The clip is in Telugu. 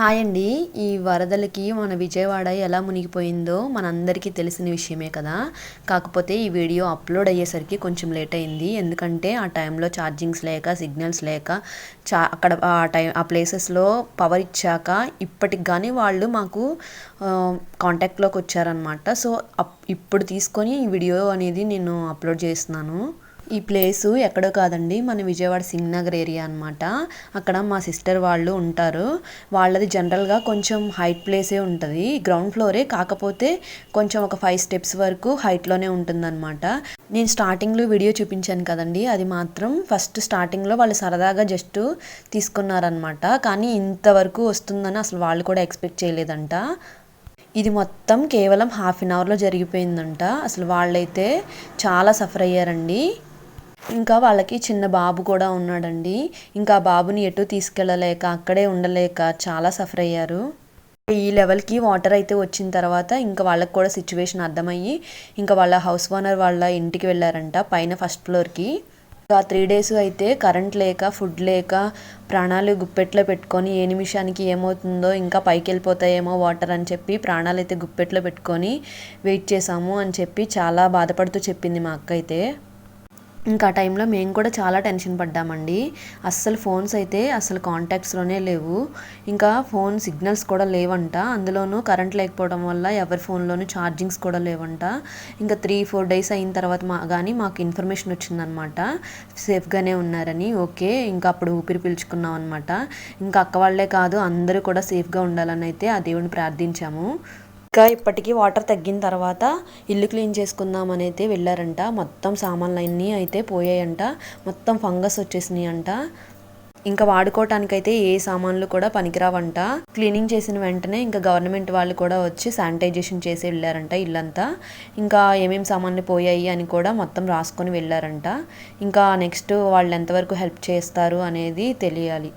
హాయ్ అండి. ఈ వరదలకి మన విజయవాడ ఎలా మునిగిపోయిందో మనందరికీ తెలిసిన విషయమే కదా. కాకపోతే ఈ వీడియో అప్లోడ్ అయ్యేసరికి కొంచెం లేట్ అయింది. ఎందుకంటే ఆ టైంలో ఛార్జింగ్స్ లేక సిగ్నల్స్ లేక చా అక్కడ ఆ టైం ఆ ప్లేసెస్లో పవర్ ఇచ్చాక ఇప్పటికి కానీ వాళ్ళు మాకు కాంటాక్ట్లోకి వచ్చారనమాట సో ఇప్పుడు తీసుకొని ఈ వీడియో అనేది నేను అప్లోడ్ చేస్తున్నాను. ఈ ప్లేసు ఎక్కడో కాదండి మన విజయవాడ సింగ్నగర్ ఏరియా అనమాట అక్కడ మా సిస్టర్ వాళ్ళు ఉంటారు. వాళ్ళది జనరల్గా కొంచెం హైట్ ప్లేసే ఉంటుంది. గ్రౌండ్ ఫ్లోరే కాకపోతే కొంచెం ఒక ఫైవ్ స్టెప్స్ వరకు హైట్లోనే ఉంటుందన్నమాట. నేను స్టార్టింగ్లో వీడియో చూపించాను కదండి అది మాత్రం ఫస్ట్ స్టార్టింగ్లో వాళ్ళు సరదాగా జస్ట్ తీసుకున్నారనమాట కానీ ఇంతవరకు వస్తుందని అసలు వాళ్ళు కూడా ఎక్స్పెక్ట్ చేయలేదంట. ఇది మొత్తం కేవలం హాఫ్ అన్ అవర్లో జరిగిపోయిందంట. అసలు వాళ్ళైతే చాలా సఫర్ అయ్యారండి. ఇంకా వాళ్ళకి చిన్న బాబు కూడా ఉన్నాడండి. ఇంకా బాబుని ఎటు తీసుకెళ్ళలేక అక్కడే ఉండలేక చాలా సఫర్ అయ్యారు. ఈ లెవెల్కి వాటర్ అయితే వచ్చిన తర్వాత ఇంకా వాళ్ళకి కూడా సిచ్యువేషన్ అర్థమయ్యి ఇంకా వాళ్ళ హౌస్ ఓనర్ వాళ్ళ ఇంటికి వెళ్ళారంట పైన ఫస్ట్ ఫ్లోర్కి. ఇంకా త్రీ డేస్ అయితే కరెంట్ లేక ఫుడ్ లేక ప్రాణాలు గుప్పెట్లో పెట్టుకొని ఏ నిమిషానికి ఏమవుతుందో ఇంకా పైకి వెళ్ళిపోతాయేమో వాటర్ అని చెప్పి ప్రాణాలు అయితే గుప్పెట్లో పెట్టుకొని వెయిట్ చేసాము అని చెప్పి చాలా బాధపడుతూ చెప్పింది మా అక్క అయితే. ఇంకా ఆ టైంలో మేము కూడా చాలా టెన్షన్ పడ్డామండి. అస్సలు ఫోన్స్ అయితే అసలు కాంటాక్ట్స్లోనే లేవు. ఇంకా ఫోన్ సిగ్నల్స్ కూడా లేవంట. అందులోనూ కరెంట్ లేకపోవడం వల్ల ఎవరి ఫోన్లోనూ ఛార్జింగ్స్ కూడా లేవంట. ఇంకా త్రీ ఫోర్ డేస్ అయిన తర్వాత మా కానీ మాకు ఇన్ఫర్మేషన్ వచ్చిందనమాట. సేఫ్గానే ఉన్నారని. ఓకే ఇంకా అప్పుడు ఊపిరి పీల్చుకున్నాం అనమాట. ఇంకా అక్క వాళ్ళే కాదు అందరూ కూడా సేఫ్గా ఉండాలని అయితే ఆ దేవుని ప్రార్థించాము. ఇంకా ఇప్పటికీ వాటర్ తగ్గిన తర్వాత ఇల్లు క్లీన్ చేసుకుందాం అని అయితే వెళ్ళారంట. మొత్తం సామాన్లు అన్నీ అయితే పోయాయంట. మొత్తం ఫంగస్ వచ్చేసినాయి అంట ఇంకా వాడుకోవటానికైతే ఏ సామాన్లు కూడా పనికిరావంట. క్లీనింగ్ చేసిన వెంటనే ఇంకా గవర్నమెంట్ వాళ్ళు కూడా వచ్చి శానిటైజేషన్ చేసి వెళ్ళారంట ఇల్లంతా. ఇంకా ఏమేమి సామాన్లు పోయాయి అని కూడా మొత్తం రాసుకొని వెళ్ళారంట. ఇంకా నెక్స్ట్ వాళ్ళు ఎంతవరకు హెల్ప్ చేస్తారు అనేది తెలియాలి.